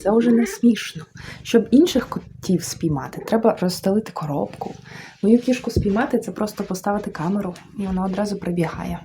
Це вже не смішно. Щоб інших котів спіймати, треба розстелити коробку. Мою кішку спіймати це просто поставити камеру, і вона одразу прибігає.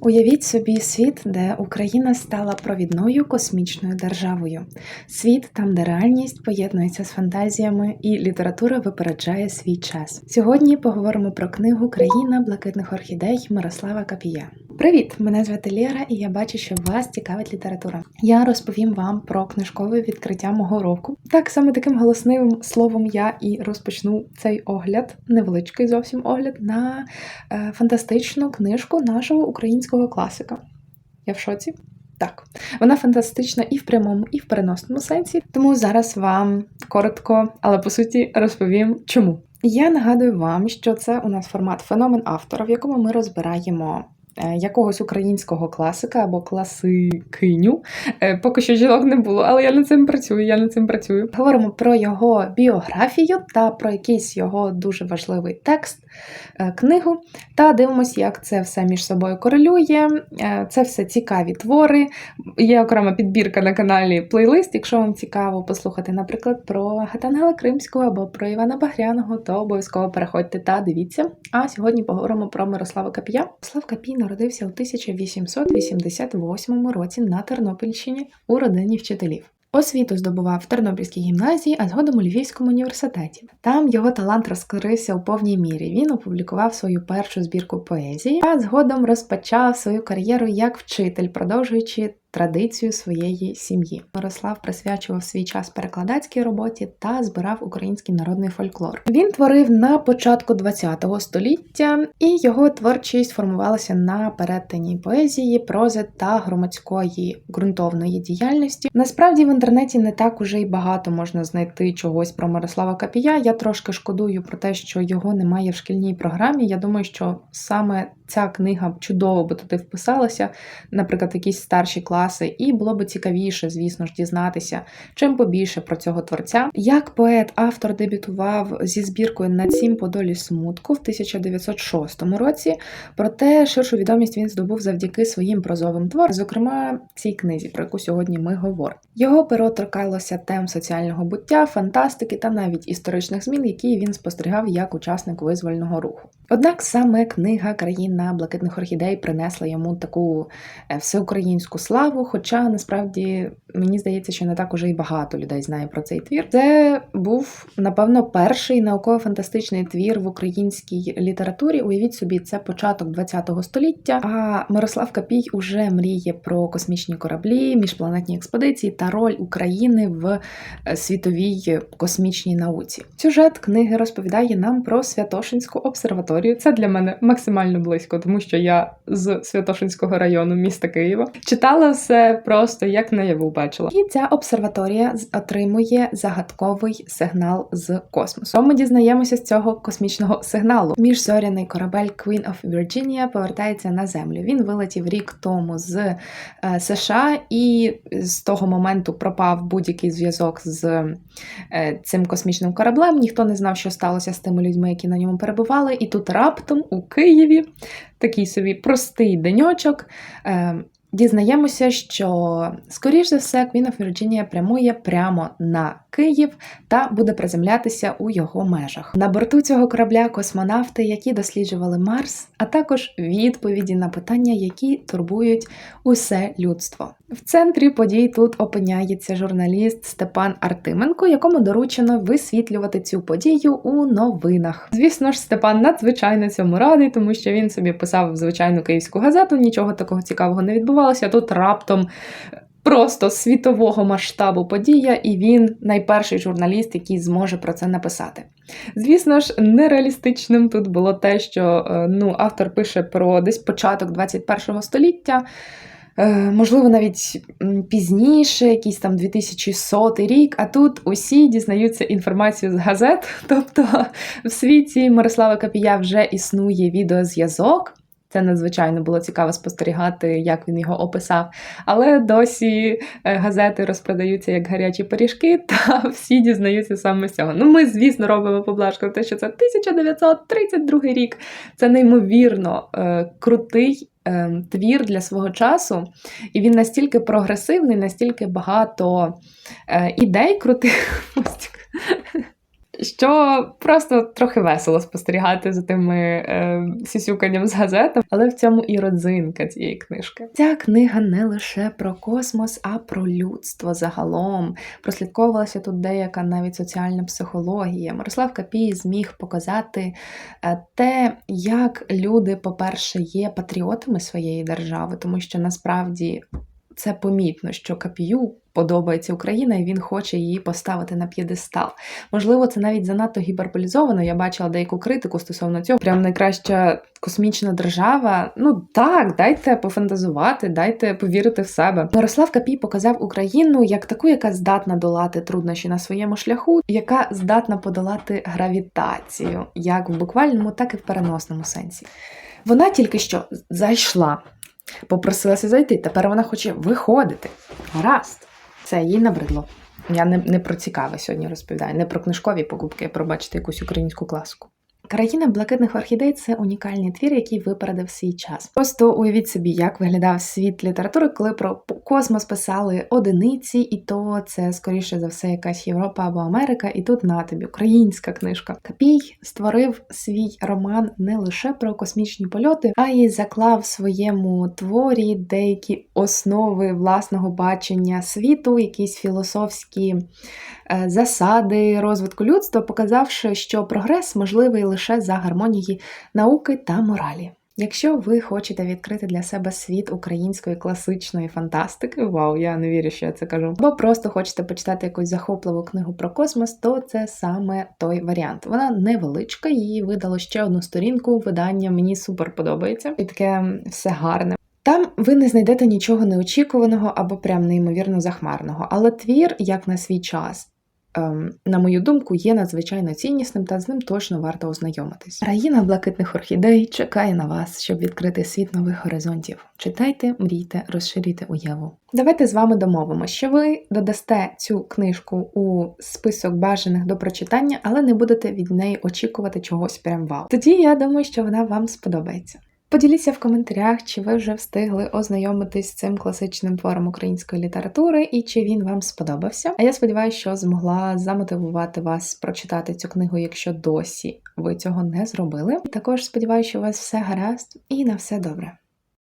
Уявіть собі світ, де Україна стала провідною космічною державою. Світ там, де реальність поєднується з фантазіями, і література випереджає свій час. Сьогодні поговоримо про книгу Країна блакитних орхідей Мирослава Капія. Привіт! Мене звати Лєра, і я бачу, що вас цікавить література. Я розповім вам про книжкове відкриття мого року. Так саме таким голосним словом я і розпочну цей огляд, невеличкий зовсім огляд на е, фантастичну книжку нашого українського класика. Я в шоці? Так, вона фантастична і в прямому, і в переносному сенсі. Тому зараз вам коротко, але по суті розповім чому. Я нагадую вам, що це у нас формат феномен автора, в якому ми розбираємо е, якогось українського класика або класикиню. Е, Поки що жінок не було, але я над цим працюю. Я над цим працюю. Говоримо про його біографію та про якийсь його дуже важливий текст, книгу, та дивимося, як це все між собою корелює. Е, Це все цікаві твори. Є окрема підбірка на каналі плейлист. Якщо вам цікаво послухати, наприклад, про Гатангела Кримського або про Івана Багряного, то обов'язково переходьте та дивіться. А сьогодні поговоримо про Мирослава Капія. Мирослав Капій народився у 1888 році на Тернопільщині у родині вчителів. Освіту здобував в Тернопільській гімназії, а згодом у Львівському університеті. Там його талант розкрився у повній мірі. Він опублікував свою першу збірку поезії, а згодом розпочав свою кар'єру як вчитель, продовжуючи традицію своєї сім'ї. Мирослав присвячував свій час перекладацькій роботі та збирав український народний фольклор. Він творив на початку ХХ століття, і його творчість формувалася на перетині поезії, прози та громадської ґрунтовної діяльності. Насправді в інтернеті не так уже й багато можна знайти чогось про Мирослава Капія. Я трошки шкодую про те, що його немає в шкільній програмі. Я думаю, що саме ця книга чудово би туди вписалася, наприклад, якісь старші класи, і було б цікавіше, звісно ж, дізнатися чим побільше про цього творця. Як поет, автор дебютував зі збіркою «Над сім по долі смутку в 1906 році, проте ширшу відомість він здобув завдяки своїм прозовим творам, зокрема цій книзі, про яку сьогодні ми говоримо. Його перо торкалося тем соціального буття, фантастики та навіть історичних змін, які він спостерігав як учасник визвольного руху. Однак саме книга Країна блакитних орхідей принесла йому таку е, всеукраїнську славу. Хоча насправді мені здається, що не так уже й багато людей знає про цей твір. Це був напевно перший науково-фантастичний твір в українській літературі. Уявіть собі, це початок ХХ століття. А Мирослав Капій уже мріє про космічні кораблі, міжпланетні експедиції та роль України в е, світовій космічній науці. Сюжет книги розповідає нам про Святошинську обсерваторію. Це для мене максимально близько, тому що я з Святошинського району міста Києва читала все просто як наяву бачила. І ця обсерваторія отримує загадковий сигнал з космосу. Ми дізнаємося з цього космічного сигналу. Міжзоряний корабель Queen of Virginia повертається на землю. Він вилетів рік тому з е, США, і з того моменту пропав будь-який зв'язок з цим космічним кораблем. Ніхто не знав, що сталося з тими людьми, які на ньому перебували. І тут раптом у Києві такий собі простий деньочок. Е, Дізнаємося, що, скоріш за все, of Virginia прямує прямо на Київ та буде приземлятися у його межах. На борту цього корабля космонавти, які досліджували Марс, а також відповіді на питання, які турбують усе людство. В центрі подій тут опиняється журналіст Степан Артименко, якому доручено висвітлювати цю подію у новинах. Звісно ж, Степан надзвичайно цьому радий, тому що він собі писав звичайну київську газету, нічого такого цікавого не відбувалося. Тут раптом. Просто світового масштабу подія, і він найперший журналіст, який зможе про це написати. Звісно ж, нереалістичним тут було те, що е, ну, автор пише про десь початок 21 століття. Е, Можливо, навіть пізніше, якийсь там 2100 рік, а тут усі дізнаються інформацію з газет. Тобто в світі Мирослава Капія вже існує відеозв'язок. Це надзвичайно було цікаво спостерігати, як він його описав. Але досі е, газети розпродаються як гарячі пиріжки, та всі дізнаються саме з цього. Ну, ми, звісно, робимо поблажку те, що це 1932 рік. Це неймовірно е, крутий ем, твір для свого часу, і він настільки прогресивний, настільки багато е, ідей крутих. Що просто трохи весело спостерігати за тими е, сісюканням з газетами, але в цьому і родзинка цієї книжки. Ця книга не лише про космос, а про людство загалом. Прослідковувалася тут деяка навіть соціальна психологія. Мирослав Капій зміг показати е, те, як люди, по-перше, є патріотами своєї держави, тому що насправді це помітно, що Капію подобається Україна, і він хоче її поставити на п'єдестал. Можливо, це навіть занадто гіперболізовано. Я бачила деяку критику стосовно цього. Прям найкраща космічна держава. Ну так, дайте пофантазувати, дайте повірити в себе. Мирослав Капій показав Україну як таку, яка здатна долати труднощі на своєму шляху, яка здатна подолати гравітацію, як в буквальному, так і в переносному сенсі. Вона тільки що зайшла. Попросилася зайти, тепер вона хоче виходити. Гаразд. Це їй набридло. Я не, не про цікаве сьогодні розповідаю, не про книжкові покупки, а про бачити якусь українську класику. Країна блакитних орхідей це унікальний твір, який випередив свій час. Просто уявіть собі, як виглядав світ літератури, коли про космос писали одиниці, і то це скоріше за все якась Європа або Америка, і тут на тобі українська книжка. Капій створив свій роман не лише про космічні польоти, а й заклав в своєму творі деякі основи власного бачення світу, якісь філософські е, засади розвитку людства, показавши, що прогрес можливий лише за гармонії науки та моралі. Якщо ви хочете відкрити для себе світ української класичної фантастики, вау, я не вірю, що я це кажу, або просто хочете почитати якусь захопливу книгу про космос, то це саме той варіант. Вона невеличка, її видало ще одну сторінку. Видання мені супер подобається, і таке все гарне. Там ви не знайдете нічого неочікуваного або прям неймовірно захмарного, але твір, як на свій час, на мою думку, є надзвичайно ціннісним та з ним точно варто ознайомитись. Країна блакитних орхідей чекає на вас, щоб відкрити світ нових горизонтів. Читайте, мрійте, розширюйте уяву. Давайте з вами домовимо, що ви додасте цю книжку у список бажаних до прочитання, але не будете від неї очікувати чогось прям вау. Тоді я думаю, що вона вам сподобається. Поділіться в коментарях, чи ви вже встигли ознайомитись з цим класичним твором української літератури і чи він вам сподобався. А я сподіваюся, що змогла замотивувати вас прочитати цю книгу, якщо досі ви цього не зробили. Також сподіваюся, що у вас все гаразд і на все добре.